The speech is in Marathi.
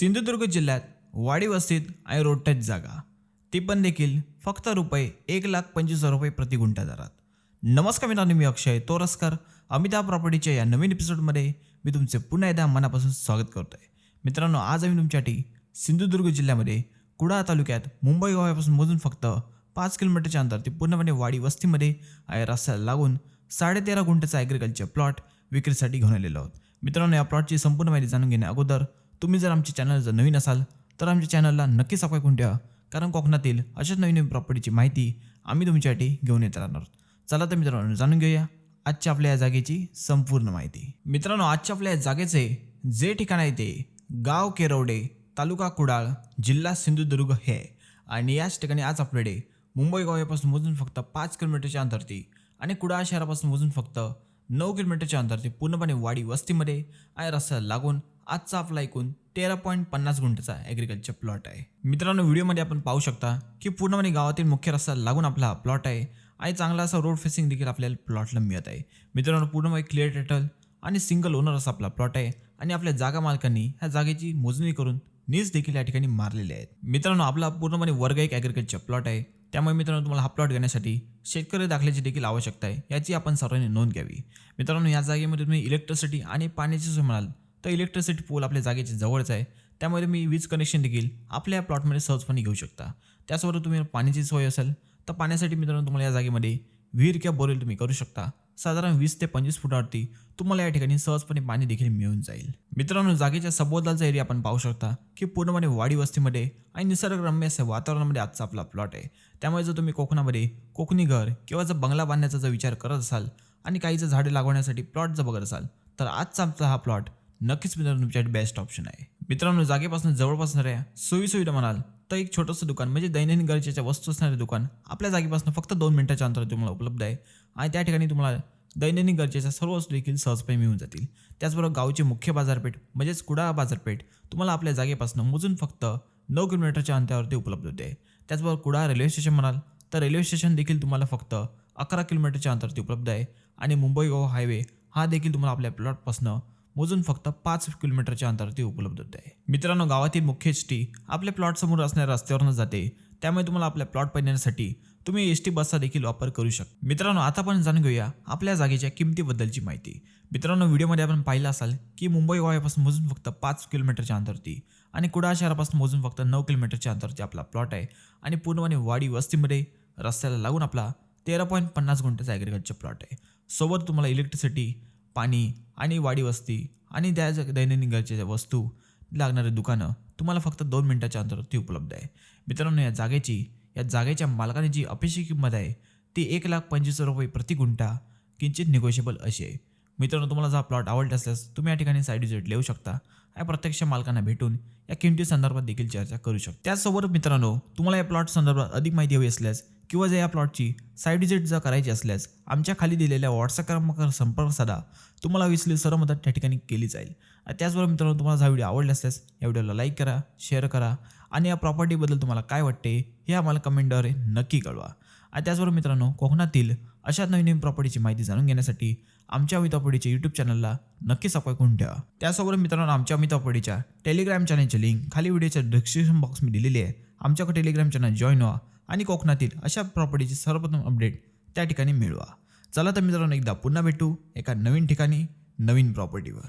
सिंधुदुर्ग जिल्ह्यात वाडी वस्तीत आणि रोडटच जागा. ती पण देखील फक्त रुपये एक लाख पंचवीस हजार रुपये प्रति गुंठा दरात. नमस्कार मित्रांनो मी अक्षय तोरसकर. अमिताभ प्रॉपर्टीच्या या नवीन एपिसोडमध्ये मी तुमचे पुन्हा एकदा मनापासून स्वागत करतो आहे मित्रांनो आज आम्ही तुमच्यासाठी सिंधुदुर्ग जिल्ह्यामध्ये कुडाळ तालुक्यात मुंबई गावापासून मोजून फक्त पाच किलोमीटरच्या अंतर ते पूर्णपणे वाडी वस्तीमध्ये आहे रस्त्याला लागून साडेतेरा गुंठ्याचा ॲग्रिकल्चर प्लॉट विक्रीसाठी घेऊन आलेलो आहोत. मित्रांनो या प्लॉटची संपूर्ण माहिती जाणून घेण्या अगोदर तुम्ही जर आमच्या चॅनल जर नवीन असाल तर आमच्या चॅनलला नक्की सबस्क्राईब करून ठेवा. कारण कोकणातील अशाच नवीन नवीन प्रॉपर्टीची माहिती आम्ही तुमच्यासाठी घेऊन येत राहणार चला तर मित्रांनो जाणून घेऊया आजच्या आपल्या या जागेची संपूर्ण माहिती. मित्रांनो आजच्या आपल्या या जागेचे जे ठिकाण आहे ते गाव केरवडे तालुका कुडाळ जिल्हा सिंधुदुर्ग हे आहे. आणि याच ठिकाणी आज आपल्याकडे मुंबई गोव्यापासून मोजून फक्त पाच किलोमीटरच्या अंतरती आणि कुडाळ शहरापासून मोजून फक्त नऊ किलोमीटरच्या अंतरती पूर्णपणे वाडी वस्तीमध्ये आणि रस्त्याला लागून आजचा आपला एकूण तेरा पॉईंट पन्नास गुंठचा ॲग्रिकल्चर प्लॉट आहे. मित्रांनो व्हिडिओमध्ये आपण पाहू शकता की पूर्णपणे गावातील मुख्य रस्ता लागून आपला हा प्लॉट आहे आणि चांगला असा रोड फेसिंग देखील आपल्याला प्लॉटला मिळत आहे. मित्रांनो पूर्णपणे क्लिअर टायटल आणि सिंगल ओनर असा आपला प्लॉट आहे आणि आपल्या जागा मालकांनी ह्या जागेची मोजणी करून नीज देखील या ठिकाणी मारलेले आहेत. मित्रांनो आपला पूर्णपणे वर्ग एक ॲग्रिकल्चर प्लॉट आहे. त्यामुळे मित्रांनो तुम्हाला हा प्लॉट घेण्यासाठी शेतकरी दाखल्याची देखील आवश्यकता आहे याची आपण सर्वांनी नोंद घ्यावी. मित्रांनो या जागेमध्ये तुम्ही इलेक्ट्रिसिटी आणि पाण्याची सोय म्हणाल तर इलेक्ट्रिसिटी पोल आपल्या जागेच्या जवळच आहे. त्यामुळे तुम्ही वीज कनेक्शन देखील आपल्या प्लॉटमध्ये सहजपणे घेऊ शकता. त्याचबरोबर तुम्ही पाण्याची सोय असेल तर पाण्यासाठी मित्रांनो तुम्हाला या जागेमध्ये विहीर किंवा बोरेल तुम्ही करू शकता. साधारण वीस ते पंचवीस फुटावरती तुम्हाला या ठिकाणी सहजपणे पाणी देखील मिळून जाईल. मित्रांनो जागेच्या सभोवतालचा एरिया आपण पाहू शकता की पूर्णपणे वाडी वस्तीमध्ये आणि निसर्गरम्य असं वातावरणामध्ये आजचा आपला प्लॉट आहे. त्यामुळे जर तुम्ही कोकणामध्ये कोकणी घर किंवा जर बंगला बांधण्याचा जर विचार करत असाल आणि काही जर झाडे लागवण्यासाठी प्लॉट जर बघत असाल तर आजचा आमचा हा प्लॉट नक्कीच मित्रांनो तुमच्यासाठी बेस्ट ऑप्शन आहे. मित्रांनो जागेपासून जवळपास असणाऱ्या सोयीसुविधा म्हणाल तर एक छोटंसं दुकान म्हणजे दैनंदिन गरजेच्या वस्तू असणारे दुकान आपल्या जागेपासून फक्त दोन मिनिटाच्या अंतरावर तुम्हाला उपलब्ध आहे. आणि त्या ठिकाणी तुम्हाला दैनंदिन गरजेच्या सर्व वस्तू देखील सहजपणे मिळून जातील. त्याचबरोबर गावची मुख्य बाजारपेठ म्हणजेच कुडाळ बाजारपेठ तुम्हाला आपल्या जागेपासून मोजून फक्त नऊ किलोमीटरच्या अंतरावरती उपलब्ध होते. त्याचबरोबर कुडाळ रेल्वे स्टेशन म्हणाल तर रेल्वे स्टेशन देखील तुम्हाला फक्त अकरा किलोमीटरच्या अंतरावरती उपलब्ध आहे. आणि मुंबई गोवा हायवे हा देखील तुम्हाला आपल्या प्लॉटपासनं मोजून फक्त पाच किलोमीटरच्या अंतरावरती उपलब्ध होते. आहे मित्रांनो गावातील मुख्य एस टी आपल्या प्लॉटसमोर असणाऱ्या रस्त्यावरनं जाते. त्यामुळे तुम्हाला आपल्या प्लॉट येण्यासाठी तुम्ही एस टी बसचा देखील वापर करू शकता. मित्रांनो आता आपण जाणून घेऊया आपल्या जागेच्या किमतीबद्दलची माहिती. मित्रांनो व्हिडिओमध्ये आपण पाहिलं असाल की मुंबई गोव्यापासून मोजून फक्त पाच किलोमीटरच्या अंतरती आणि कुडाळ शहरापासून मोजून फक्त नऊ किलोमीटरच्या अंतरती आपला प्लॉट आहे. आणि पूर्णपणे वाडी वस्तीमध्ये रस्त्याला लागून आपला तेरा पॉईंट पन्नास गुंठ्याचा ॲग्रिकल्चर प्लॉट आहे. सोबत तुम्हाला इलेक्ट्रिसिटी पाणी आणि वाडी वस्ती आणि त्या दैनंदिन गरजेच्या वस्तू लागणारे दुकानं तुम्हाला फक्त दोन मिनिटाच्या अंतरावरती उपलब्ध आहे. मित्रांनो या जागेची या जागेच्या मालकाने जी अपेक्षित किंमत आहे ती एक लाख पंचवीस रुपये प्रति गुंठा किंचित निगोशिएबल अशी आहे. मित्रांनो तुम्हाला जर प्लॉट आवडला असल्यास तुम्ही या ठिकाणी साईड विजिट लिहू शकता. या प्रत्यक्ष मालकांना भेटून या किमती संदर्भात देखील चर्चा करू शकता. त्याचसोबत मित्रांनो तुम्हाला या प्लॉट संदर्भात अधिक माहिती हवी असल्यास किंवा जर या प्लॉटची साईड विजिट जर करायची असल्यास आमच्या खाली दिलेल्या व्हॉट्सअप क्रमांकावर संपर्क साधा. तुम्हाला विसरली सर्व मदत त्या ठिकाणी केली जाईल. त्याचबरोबर मित्रांनो तुम्हाला हा व्हिडिओ आवडला असल्यास या व्हिडिओला लाईक करा शेअर करा आणि या प्रॉपर्टीबद्दल तुम्हाला काय वाटते हे आम्हाला कमेंटद्वारे नक्की कळवा. आणि त्याचबरोबर मित्रांनो कोकणातील अशा नवीन नवीन प्रॉपर्टीची माहिती जाणून घेण्यासाठी आमच्या अमित यूट्यूब चॅनलला नक्की सबस्क्राईब करून ठेवा. त्यासोबत मित्रांनो आमच्या अमित टेलिग्राम चॅनलची लिंक खाली व्हिडिओच्या डिस्क्रिप्शन बॉक्समध्ये दिलेली आहे. आमच्याकडे टेलिग्राम चॅनल जॉईन व्हा आणि कोकणातील अशा प्रॉपर्टीची सर्वप्रथम अपडेट त्या ठिकाणी मिळवा. चला तर मित्रांनो एकदा पुन्हा भेटू एका नवीन ठिकाणी नवीन प्रॉपर्टीवर